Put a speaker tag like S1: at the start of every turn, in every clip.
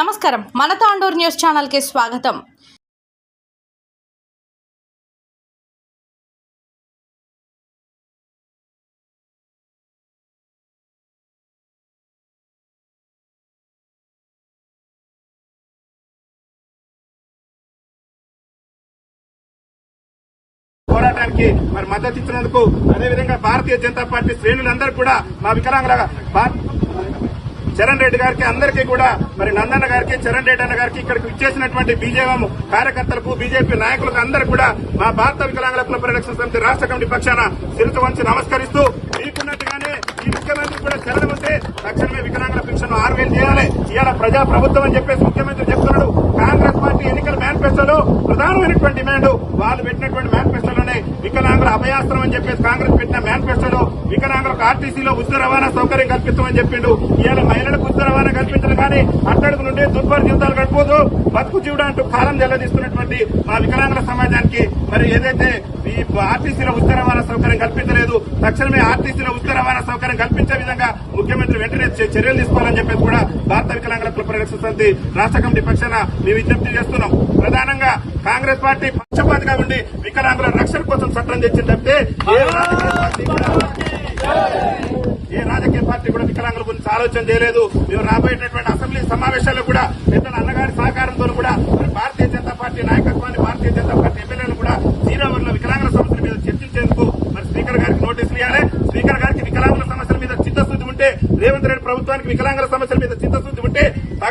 S1: నమస్కారం. మన తాండూర్ న్యూస్ ఛానల్కి స్వాగతం.
S2: పోరాటానికి మరి మద్దతు ఇచ్చినందుకు అదేవిధంగా భారతీయ జనతా పార్టీ శ్రేణులందరూ కూడా మా వికలాంగుల చరణ్ రెడ్డి గారికి అందరికీ కూడా మరి నందన్న గారికి చరణ్ రెడ్డి అన్న గారికి ఇక్కడికి ఇచ్చేసినటువంటి బీజేపీ కార్యకర్తలకు బీజేపీ నాయకులకు అందరికీ కూడా మా భారత వికలాంగుల కుల పరిరక్షణ సమితి రాష్ట్ర కమిటీ పక్షాన శిరసు వంచి నమస్కరిస్తూ మీకున్నట్టుగానే ఈ ముఖ్యమంత్రి కూడా చరణ్ ఉంటే తక్షణమే వికలాంగుల పెన్షన్ ఆరు వేలు చేయాలి. ఇవాళ ప్రజా ప్రభుత్వం అని చెప్పేసి ముఖ్యమంత్రి చెప్తున్నాడు. కాంగ్రెస్ పార్టీ ఎన్నికల మేనిఫెస్టోలో ప్రధానమైనటువంటి డిమాండ్ వాళ్ళు పెట్టినటువంటి మేనిఫెస్టోలో వికలాంగుల అభయాస్త్రం అని చెప్పేసి కాంగ్రెస్ పెట్టిన మేనిఫెస్టోలో వికలాంగులకు ఆర్టీసీలో ఉచిత రవాణా సౌకర్యం కల్పిస్తామని చెప్పిండు. ఇవాళ మహిళలకు ఉచిత రవాణా కల్పించడం కానీ అట్టడుగు నుండి దుర్భర జీవితాలు గడిపోదు. బతుకు జీవుడు అంటూ కాలం జల్లదీస్తున్నటువంటి మా వికలాంగుల సమాజానికి మరి ఏదైతే ఈ ఆర్టీసీలో ఉచిత రవాణా సౌకర్యం కల్పించలేదు తక్షణమే ఆర్టీసీలో ఉచిత రవాణా సౌకర్యం కల్పించే విధంగా ముఖ్యమంత్రి వెంటనే చర్యలు తీసుకోవాలని చెప్పేసి కూడా భారత వికలాంగుల కుల పరిరక్షణ సమితి రాష్ట్ర కమిటీ పక్షాన మేము విజ్ఞప్తి చేస్తున్నాం. ప్రధానంగా కాంగ్రెస్ పార్టీ పక్షపాతిగా ఉండి వికలాంగుల రక్షణ కోసం చట్టం తెచ్చింది తప్పితే ఏ రాజకీయ పార్టీ కూడా వికలాంగుల గురించి ఆలోచన చేయలేదు. మేము రాబోయేటటువంటి అసెంబ్లీ సమావేశాల్లో కూడా పెద్దల అన్నగారి సహకారంతో కూడా భారతీయ జనతా పార్టీ నాయకత్వాన్ని భారతీయ జనతా పార్టీ ఎమ్మెల్యేలు కూడా శ్రీరాముల వికలాంగుల సమస్యల మీద చర్చించేందుకు మరి స్పీకర్ గారికి నోటీసులు ఇవ్వాలి స్పీకర్ గారికి వికలాంగుల సమస్యల మీద చిత్తశుద్ధి ఉంటే రేవంత్ రెడ్డి ప్రభుత్వానికి వికలాంగుల సమస్యల మీద చిత్తశుద్ధి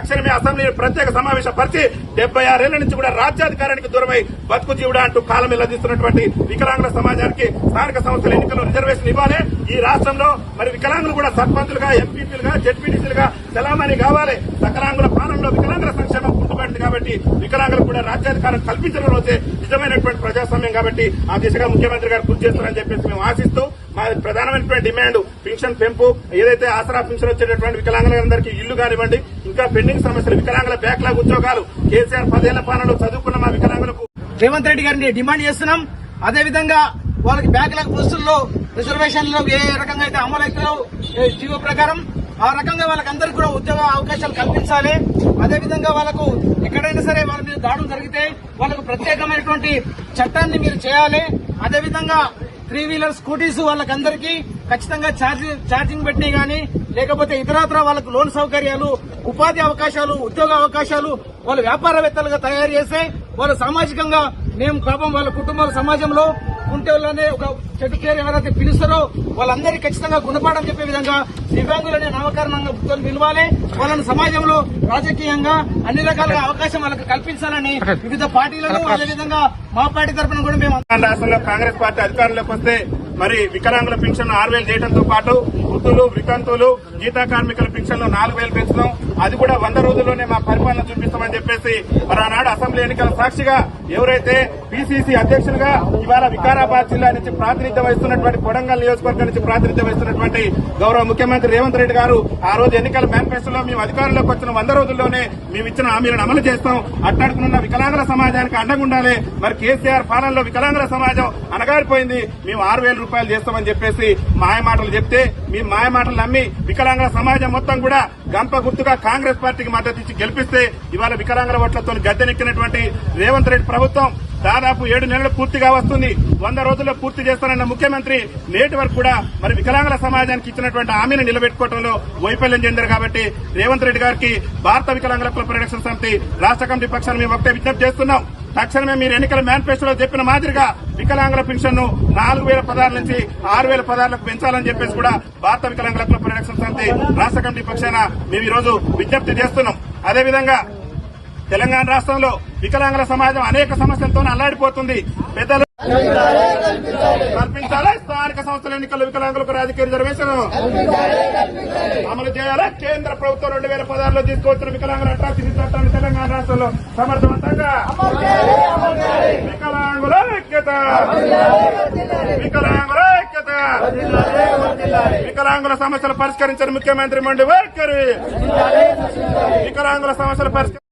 S2: తక్షణమే అసెంబ్లీ ప్రత్యేక సమావేశం పరిచి డెబ్బై ఆరేళ్ళ నుంచి కూడా రాజ్యాధికారానికి దూరమై బతుకు జీవుడా అంటూ కాలం ఇల్లదీస్తున్నటువంటి వికలాంగుల సమాజానికి స్థానిక సంస్థల ఎన్నికల్లో రిజర్వేషన్ ఇవ్వాలి. ఈ రాష్ట్రంలో మరి వికలాంగులు కూడా సర్పంచులుగా ఎంపీపీలుగా జెడ్పీటీసీలుగా చలామణి కావాలి. వికలాంగుల పాలనలో వికలాంగుల సంక్షేమం గుర్తుపడింది కాబట్టి వికలాంగులకు కూడా రాజ్యాధికారం కల్పించడం రోజే నిజమైనటువంటి ప్రజాస్వామ్యం కాబట్టి ఆ దిశగా ముఖ్యమంత్రి గారు కృషి చేస్తారని చెప్పేసి మేము ఆశిస్తూ మా ప్రధానమైనటువంటి డిమాండ్ పెన్షన్ పెంపు ఏదైతే ఆసరా పెన్షన్ వచ్చేటటువంటి వికలాంగులందరికీ ఇల్లు కానివ్వండి ఇంకా పెండింగ్ సమస్యలు వికలాంగుల బ్యాక్లాగ్ ఉద్యోగాలు కేసీఆర్ పదేళ్ళ పాలనలో చదువుకున్న మా వికలాంగులకు
S3: రేవంత్ రెడ్డి గారిని డిమాండ్ చేస్తున్నాం. అదే విధంగా వాళ్ళకి బ్యాక్లాగ్ పోస్టుల్లో రిజర్వేషన్లో ఏ రకంగా అయితే అమలు అవుతారో జీవో ప్రకారం ఆ రకంగా వాళ్ళకందరికీ కూడా ఉద్యోగ అవకాశాలు కల్పించాలి. అదేవిధంగా వాళ్ళకు ఎక్కడైనా సరే వాళ్ళ మీద దాడులు జరిగితే వాళ్ళకు ప్రత్యేకమైనటువంటి చట్టాన్ని మీరు చేయాలి. అదేవిధంగా త్రీ వీలర్ స్కూటీస్ వాళ్ళకందరికీ ఖచ్చితంగా ఛార్జ్ ఛార్జింగ్ పెట్టినవి కానీ లేకపోతే ఇతరత్ర వాళ్ళకు లోన్ సౌకర్యాలు ఉపాధి అవకాశాలు ఉద్యోగ అవకాశాలు వాళ్ళు వ్యాపారవేత్తలుగా తయారు చేస్తే వాళ్ళు సామాజికంగా మేము పాపం వాళ్ళ కుటుంబాల సమాజంలో ఉంటే వాళ్ళనే ఒక చెట్టు పేరు ఎవరైతే పిలుస్తారో వాళ్ళందరికీ ఖచ్చితంగా గుణపాఠం చెప్పే విధంగా దివ్యాంగులనే నామకరణంగా గుర్తులు నిలవాలి. వాళ్ళని సమాజంలో రాజకీయంగా అన్ని రకాలుగా అవకాశం వాళ్ళకి కల్పించాలని వివిధ పార్టీలను అదేవిధంగా మా పార్టీ తరఫున కూడా మేము
S2: రాష్ట్రంలో కాంగ్రెస్ పార్టీ అధికారంలోకి వస్తే మరి వికలాంగుల పెన్షన్ ఆరు వేలు చేయడంతో పాటు వృద్ధులు వితంతువులు గీతా కార్మికుల పెన్షన్లు నాలుగు వేలు పెంచడం అది కూడా వంద రోజుల్లోనే మా పరిపాలన చూపిస్తామని చెప్పేసి మరి ఆనాడు అసెంబ్లీ ఎన్నికల సాక్షిగా ఎవరైతే పిసిసి అధ్యక్షులుగా ఇవాళ వికారాబాద్ జిల్లా నుంచి ప్రాతినిధ్యం వహిస్తున్నటువంటి కొడంగల్ నియోజకవర్గం నుంచి ప్రాతినిధ్యం వహిస్తున్నటువంటి గౌరవ ముఖ్యమంత్రి రేవంత్ రెడ్డి గారు ఆ రోజు ఎన్నికల మేనిఫెస్టోలో మేము అధికారంలోకి వచ్చిన వంద రోజుల్లోనే మేము ఇచ్చిన హామీలను అమలు చేస్తాం. అట్టాడుకున్న వికలాంగుల సమాజానికి అండగుండాలి మరి కేసీఆర్ పాలనలో వికలాంగుల సమాజం అనగారిపోయింది మేము ఆరు వేల రూపాయలు చేస్తామని చెప్పేసి మాయమాటలు చెప్తే మీ మాయమాటలు నమ్మి వికలాంగుల సమాజం మొత్తం కూడా గంప గుర్తుగా కాంగ్రెస్ పార్టీకి మద్దతు ఇచ్చి గెలిపిస్తే ఇవాళ వికలాంగుల ఓట్లతో గద్దెనెక్కినటువంటి రేవంత్ రెడ్డి ప్రభుత్వం దాదాపు ఏడు నెలలు పూర్తిగా వస్తుంది. వంద రోజుల్లో పూర్తి చేస్తానన్న ముఖ్యమంత్రి నేటి వరకు కూడా మరి వికలాంగుల సమాజానికి ఇచ్చినటువంటి హామీని నిలబెట్టుకోవడంలో వైఫల్యం చెందారు కాబట్టి రేవంత్ రెడ్డి గారికి భారత వికలాంగుల పరిరక్షణ సమితి రాష్ట్ర కమిటీ పక్షాన్ని మేము ఒకటే విజ్ఞప్తి చేస్తున్నాం. తక్షణమే మీరు ఎన్నికల మేనిఫెస్టోలో చెప్పిన మాదిరిగా వికలాంగుల పెన్షన్ను నాలుగు వేల పదార్ల నుంచి ఆరు వేల పదార్లకు పెంచాలని చెప్పేసి కూడా భారత వికలాంగుల కుల పరిరక్షణ సమితి రాష్ట్ర కమిటీ పక్షాన మేము ఈ రోజు విజ్ఞప్తి చేస్తున్నాం. అదేవిధంగా తెలంగాణ రాష్ట్రంలో వికలాంగుల సమాజం అనేక సమస్యలతో అల్లాడిపోతుంది. పెద్దలు కల్పించాలి. స్థానిక సంస్థల ఎన్నికల్లో వికలాంగులకు రాజకీయ రిజర్వేషన్ అమలు చేయాలి? కేంద్ర ప్రభుత్వం రెండు వేల పదహారులో తీసుకొచ్చిన వికలాంగుల అట్రాసిటీ చట్టాన్ని తెలంగాణ రాష్ట్రంలో సమర్థవంతంగా వికలాంగుల ఐక్యత! వికలాంగుల ఐక్యత! వికలాంగుల సమస్యలు పరిష్కరించిన ముఖ్యమంత్రి మండి వైఖరి! వికలాంగుల సమస్యలు పరిష్కరి